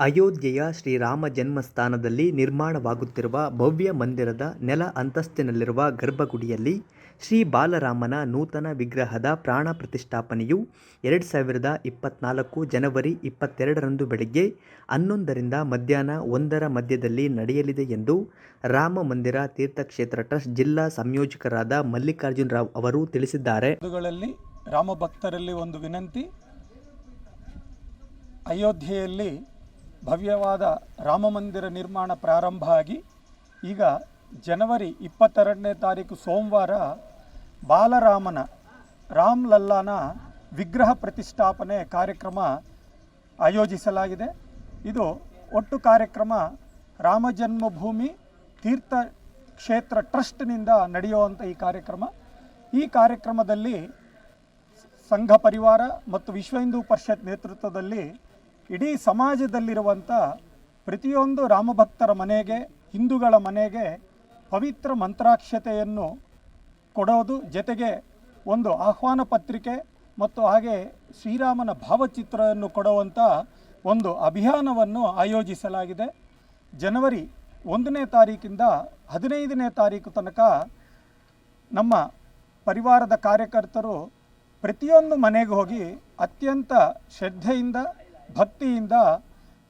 ಅಯೋಧ್ಯೆಯ ಶ್ರೀರಾಮ ಜನ್ಮಸ್ಥಾನದಲ್ಲಿ ನಿರ್ಮಾಣವಾಗುತ್ತಿರುವ ಭವ್ಯ ಮಂದಿರದ ನೆಲ ಅಂತಸ್ತಿನಲ್ಲಿರುವ ಗರ್ಭಗುಡಿಯಲ್ಲಿ ಶ್ರೀ ಬಾಲರಾಮನ ನೂತನ ವಿಗ್ರಹದ ಪ್ರಾಣ ಪ್ರತಿಷ್ಠಾಪನೆಯು ಎರಡು ಸಾವಿರದ ಇಪ್ಪತ್ತ್ನಾಲ್ಕು ಜನವರಿ ಇಪ್ಪತ್ತೆರಡರಂದು ಬೆಳಗ್ಗೆ ಹನ್ನೊಂದರಿಂದ ಮಧ್ಯಾಹ್ನ ಒಂದರ ಮಧ್ಯದಲ್ಲಿ ನಡೆಯಲಿದೆ ಎಂದು ರಾಮ ಮಂದಿರ ತೀರ್ಥಕ್ಷೇತ್ರ ಟ್ರಸ್ಟ್ ಜಿಲ್ಲಾ ಸಂಯೋಜಕರಾದ ಮಲ್ಲಿಕಾರ್ಜುನ್ ರಾವ್ ಅವರು ತಿಳಿಸಿದ್ದಾರೆ. ರಾಮ ಭಕ್ತರಲ್ಲಿ ಒಂದು ವಿನಂತಿ, ಅಯೋಧ್ಯೆಯಲ್ಲಿ ಭವ್ಯವಾದ ರಾಮಮಂದಿರ ನಿರ್ಮಾಣ ಪ್ರಾರಂಭ ಆಗಿ ಈಗ ಜನವರಿ ಇಪ್ಪತ್ತೆರಡನೇ ತಾರೀಕು ಸೋಮವಾರ ಬಾಲರಾಮನ ರಾಮ್ ಲಲ್ಲಾನ ವಿಗ್ರಹ ಪ್ರತಿಷ್ಠಾಪನೆ ಕಾರ್ಯಕ್ರಮ ಆಯೋಜಿಸಲಾಗಿದೆ. ಇದು ಒಟ್ಟು ಕಾರ್ಯಕ್ರಮ ರಾಮ ಜನ್ಮಭೂಮಿ ತೀರ್ಥ ಕ್ಷೇತ್ರ ಟ್ರಸ್ಟ್ನಿಂದ ನಡೆಯುವಂಥ ಈ ಕಾರ್ಯಕ್ರಮ. ಈ ಕಾರ್ಯಕ್ರಮದಲ್ಲಿ ಸಂಘ ಪರಿವಾರ ಮತ್ತು ವಿಶ್ವ ಹಿಂದೂ ಪರಿಷತ್ ನೇತೃತ್ವದಲ್ಲಿ ಇಡೀ ಸಮಾಜದಲ್ಲಿರುವಂಥ ಪ್ರತಿಯೊಂದು ರಾಮಭಕ್ತರ ಮನೆಗೆ, ಹಿಂದೂಗಳ ಮನೆಗೆ ಪವಿತ್ರ ಮಂತ್ರಾಕ್ಷತೆಯನ್ನು ಕೊಡೋದು ಜೊತೆಗೆ ಒಂದು ಆಹ್ವಾನ ಪತ್ರಿಕೆ ಮತ್ತು ಹಾಗೆ ಶ್ರೀರಾಮನ ಭಾವಚಿತ್ರವನ್ನು ಕೊಡುವಂಥ ಒಂದು ಅಭಿಯಾನವನ್ನು ಆಯೋಜಿಸಲಾಗಿದೆ. ಜನವರಿ ಒಂದನೇ ತಾರೀಕಿಂದ ಹದಿನೈದನೇ ತಾರೀಕು ತನಕ ನಮ್ಮ ಪರಿವಾರದ ಕಾರ್ಯಕರ್ತರು ಪ್ರತಿಯೊಂದು ಮನೆಗೆ ಹೋಗಿ ಅತ್ಯಂತ ಶ್ರದ್ಧೆಯಿಂದ ಭಕ್ತಿಯಿಂದ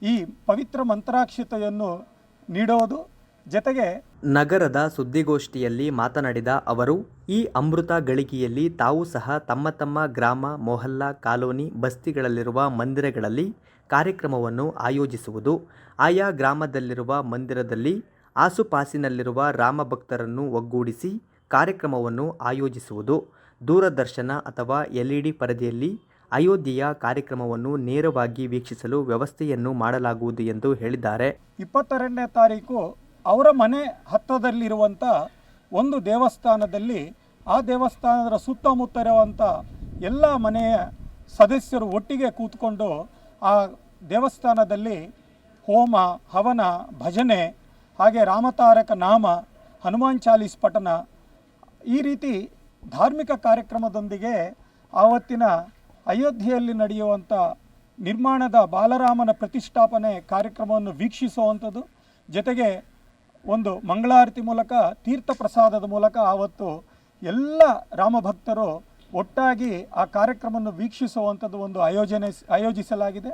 ಈ ಪವಿತ್ರ ಮಂತ್ರಾಕ್ಷತೆಯನ್ನು ನೀಡೋದು. ಜೊತೆಗೆ ನಗರದ ಸುದ್ದಿಗೋಷ್ಠಿಯಲ್ಲಿ ಮಾತನಾಡಿದ ಅವರು, ಈ ಅಮೃತ ಗಳಿಕೆಯಲ್ಲಿ ತಾವು ಸಹ ತಮ್ಮ ತಮ್ಮ ಗ್ರಾಮ, ಮೊಹಲ್ಲಾ ಕಾಲೋನಿ ಬಸ್ತಿಗಳಲ್ಲಿರುವ ಮಂದಿರಗಳಲ್ಲಿ ಕಾರ್ಯಕ್ರಮವನ್ನು ಆಯೋಜಿಸುವುದು. ಆಯಾ ಗ್ರಾಮದಲ್ಲಿರುವ ಮಂದಿರದಲ್ಲಿ ಆಸುಪಾಸಿನಲ್ಲಿರುವ ರಾಮ ಭಕ್ತರನ್ನು ಒಗ್ಗೂಡಿಸಿ ಕಾರ್ಯಕ್ರಮವನ್ನು ಆಯೋಜಿಸುವುದು. ದೂರದರ್ಶನ ಅಥವಾ ಎಲ್ ಇ ಡಿ ಪರದೆಯಲ್ಲಿ ಅಯೋಧ್ಯೆಯ ಕಾರ್ಯಕ್ರಮವನ್ನು ನೇರವಾಗಿ ವೀಕ್ಷಿಸಲು ವ್ಯವಸ್ಥೆಯನ್ನು ಮಾಡಲಾಗುವುದು ಎಂದು ಹೇಳಿದ್ದಾರೆ. ಇಪ್ಪತ್ತೆರಡನೇ ತಾರೀಕು ಅವರ ಮನೆ ಹತ್ತದಲ್ಲಿರುವಂಥ ಒಂದು ದೇವಸ್ಥಾನದಲ್ಲಿ ಆ ದೇವಸ್ಥಾನದ ಸುತ್ತಮುತ್ತ ಇರುವಂಥ ಎಲ್ಲ ಮನೆಯ ಸದಸ್ಯರು ಒಟ್ಟಿಗೆ ಕೂತ್ಕೊಂಡು ಆ ದೇವಸ್ಥಾನದಲ್ಲಿ ಹೋಮ, ಹವನ, ಭಜನೆ ಹಾಗೆ ರಾಮತಾರಕ ನಾಮ, ಹನುಮಾನ್ ಚಾಲೀಸ್ ಪಠನ ಈ ರೀತಿ ಧಾರ್ಮಿಕ ಕಾರ್ಯಕ್ರಮದೊಂದಿಗೆ ಆವತ್ತಿನ ಅಯೋಧ್ಯೆಯಲ್ಲಿ ನಡೆಯುವಂಥ ನಿರ್ಮಾಣದ ಬಾಲರಾಮನ ಪ್ರತಿಷ್ಠಾಪನೆ ಕಾರ್ಯಕ್ರಮವನ್ನು ವೀಕ್ಷಿಸುವಂಥದ್ದು. ಜೊತೆಗೆ ಒಂದು ಮಂಗಳಾರತಿ ಮೂಲಕ, ತೀರ್ಥ ಪ್ರಸಾದದ ಮೂಲಕ ಆವತ್ತು ಎಲ್ಲ ರಾಮಭಕ್ತರು ಒಟ್ಟಾಗಿ ಆ ಕಾರ್ಯಕ್ರಮವನ್ನು ವೀಕ್ಷಿಸುವಂಥದ್ದು ಒಂದು ಆಯೋಜನೆ, ಆಯೋಜಿಸಲಾಗಿದೆ.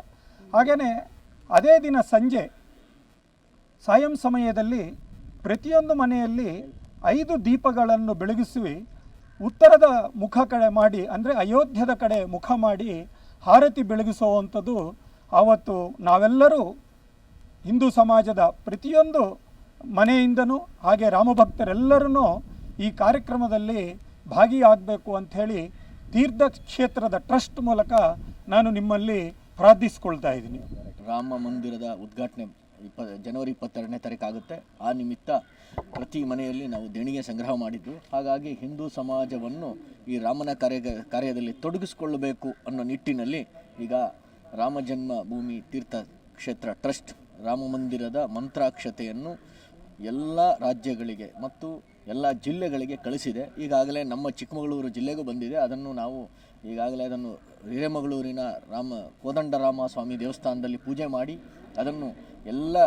ಹಾಗೆಯೇ ಅದೇ ದಿನ ಸಂಜೆ ಸಾಯಂ ಸಮಯದಲ್ಲಿ ಪ್ರತಿಯೊಂದು ಮನೆಯಲ್ಲಿ ಐದು ದೀಪಗಳನ್ನು ಬೆಳಗಿಸಿ ಉತ್ತರದ ಮುಖ ಕಡೆ ಮಾಡಿ, ಅಂದರೆ ಅಯೋಧ್ಯದ ಕಡೆ ಮುಖ ಮಾಡಿ ಹಾರತಿ ಬೆಳಗಿಸುವಂಥದ್ದು ಆವತ್ತು ನಾವೆಲ್ಲರೂ ಹಿಂದೂ ಸಮಾಜದ ಪ್ರತಿಯೊಂದು ಮನೆಯಿಂದನೂ ಹಾಗೆ ರಾಮಭಕ್ತರೆಲ್ಲರೂ ಈ ಕಾರ್ಯಕ್ರಮದಲ್ಲಿ ಭಾಗಿಯಾಗಬೇಕು ಅಂಥೇಳಿ ತೀರ್ಥ ಕ್ಷೇತ್ರದ ಟ್ರಸ್ಟ್ ಮೂಲಕ ನಾನು ನಿಮ್ಮಲ್ಲಿ ಪ್ರಾರ್ಥಿಸ್ಕೊಳ್ತಾ ಇದ್ದೀನಿ. ರಾಮ ಮಂದಿರದ ಉದ್ಘಾಟನೆ ಇಪ್ಪ, ಜನವರಿ ಇಪ್ಪತ್ತೆರಡನೇ ತಾರೀಕು ಆಗುತ್ತೆ. ಆ ನಿಮಿತ್ತ ಪ್ರತಿ ಮನೆಯಲ್ಲಿ ನಾವು ದೇಣಿಗೆ ಸಂಗ್ರಹ ಮಾಡಿದ್ದು. ಹಾಗಾಗಿ ಹಿಂದೂ ಸಮಾಜವನ್ನು ಈ ರಾಮನ ಕಾರ್ಯ, ಕಾರ್ಯದಲ್ಲಿ ತೊಡಗಿಸಿಕೊಳ್ಳಬೇಕು ಅನ್ನೋ ನಿಟ್ಟಿನಲ್ಲಿ ಈಗ ರಾಮ ಜನ್ಮ ಭೂಮಿ ತೀರ್ಥ ಕ್ಷೇತ್ರ ಟ್ರಸ್ಟ್ ರಾಮ ಮಂದಿರದ ಮಂತ್ರಾಕ್ಷತೆಯನ್ನು ಎಲ್ಲ ರಾಜ್ಯಗಳಿಗೆ ಮತ್ತು ಎಲ್ಲ ಜಿಲ್ಲೆಗಳಿಗೆ ಕಳಿಸಿದೆ. ಈಗಾಗಲೇ ನಮ್ಮ ಚಿಕ್ಕಮಗಳೂರು ಜಿಲ್ಲೆಗೂ ಬಂದಿದೆ. ಅದನ್ನು ನಾವು ಈಗಾಗಲೇ ಅದನ್ನು ಹಿರೇಮಗಳೂರಿನ ರಾಮ ಕೋದಂಡರಾಮ ಸ್ವಾಮಿ ದೇವಸ್ಥಾನದಲ್ಲಿ ಪೂಜೆ ಮಾಡಿ ಅದನ್ನು ಎಲ್ಲ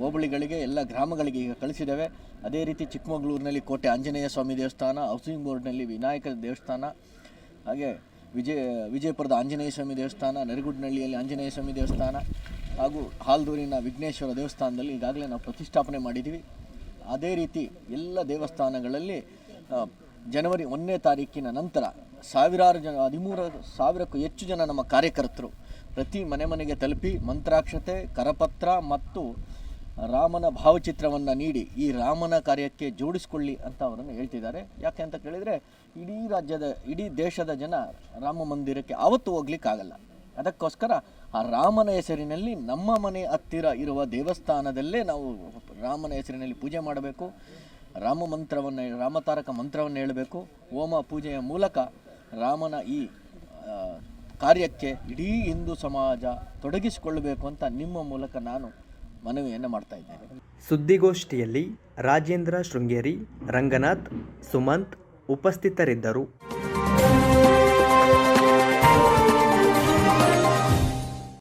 ಹೋಬಳಿಗಳಿಗೆ, ಎಲ್ಲ ಗ್ರಾಮಗಳಿಗೆ ಈಗ ಕಳಿಸಿದ್ದೇವೆ. ಅದೇ ರೀತಿ ಚಿಕ್ಕಮಗಳೂರಿನಲ್ಲಿ ಕೋಟೆ ಆಂಜನೇಯ ಸ್ವಾಮಿ ದೇವಸ್ಥಾನ, ಹೌಸಿಂಗ್ ಬೋರ್ಡ್ನಲ್ಲಿ ವಿನಾಯಕ ದೇವಸ್ಥಾನ, ಹಾಗೆ ವಿಜಯ, ವಿಜಯಪುರದ ಆಂಜನೇಯ ಸ್ವಾಮಿ ದೇವಸ್ಥಾನ, ನರಿಗುಡ್ನಹಳ್ಳಿಯಲ್ಲಿ ಆಂಜನೇಯ ಸ್ವಾಮಿ ದೇವಸ್ಥಾನ ಹಾಗೂ ಹಾಲ್ದೂರಿನ ವಿಘ್ನೇಶ್ವರ ದೇವಸ್ಥಾನದಲ್ಲಿ ಈಗಾಗಲೇ ನಾವು ಪ್ರತಿಷ್ಠಾಪನೆ ಮಾಡಿದ್ದೀವಿ. ಅದೇ ರೀತಿ ಎಲ್ಲ ದೇವಸ್ಥಾನಗಳಲ್ಲಿ ಜನವರಿ ಒಂದನೇ ತಾರೀಕಿನ ನಂತರ ಸಾವಿರಾರು ಜನ, ಹದಿಮೂರು ಸಾವಿರಕ್ಕೂ ಹೆಚ್ಚು ಜನ ನಮ್ಮ ಕಾರ್ಯಕರ್ತರು ಪ್ರತಿ ಮನೆ ಮನೆಗೆ ತಲುಪಿ ಮಂತ್ರಾಕ್ಷತೆ, ಕರಪತ್ರ ಮತ್ತು ರಾಮನ ಭಾವಚಿತ್ರವನ್ನು ನೀಡಿ ಈ ರಾಮನ ಕಾರ್ಯಕ್ಕೆ ಜೋಡಿಸ್ಕೊಳ್ಳಿ ಅಂತ ಅವರನ್ನು ಹೇಳ್ತಿದ್ದಾರೆ. ಯಾಕೆ ಅಂತ ಕೇಳಿದರೆ, ಇಡೀ ರಾಜ್ಯದ, ಇಡೀ ದೇಶದ ಜನ ರಾಮ ಮಂದಿರಕ್ಕೆ ಆವತ್ತು ಹೋಗ್ಲಿಕ್ಕಾಗಲ್ಲ. ಅದಕ್ಕೋಸ್ಕರ ಆ ರಾಮನ ಹೆಸರಿನಲ್ಲಿ ನಮ್ಮ ಮನೆ ಹತ್ತಿರ ಇರುವ ದೇವಸ್ಥಾನದಲ್ಲೇ ನಾವು ರಾಮನ ಹೆಸರಿನಲ್ಲಿ ಪೂಜೆ ಮಾಡಬೇಕು. ರಾಮ ಮಂತ್ರವನ್ನು ರಾಮತಾರಕ ಮಂತ್ರವನ್ನು ಹೇಳಬೇಕು. ಹೋಮ ಪೂಜೆಯ ಮೂಲಕ ರಾಮನ ಈ ಕಾರ್ಯಕ್ಕೆ ಇಡೀ ಹಿಂದೂ ಸಮಾಜ ತೊಡಗಿಸಿಕೊಳ್ಳಬೇಕು ಅಂತ ನಿಮ್ಮ ಮೂಲಕ ನಾನು ಮನವಿಯನ್ನು ಮಾಡ್ತಾ ಇದ್ದೇನೆ. ಸುದ್ದಿಗೋಷ್ಠಿಯಲ್ಲಿ ರಾಜೇಂದ್ರ ಶೃಂಗೇರಿ, ರಂಗನಾಥ್, ಸುಮಂತ್ ಉಪಸ್ಥಿತರಿದ್ದರು.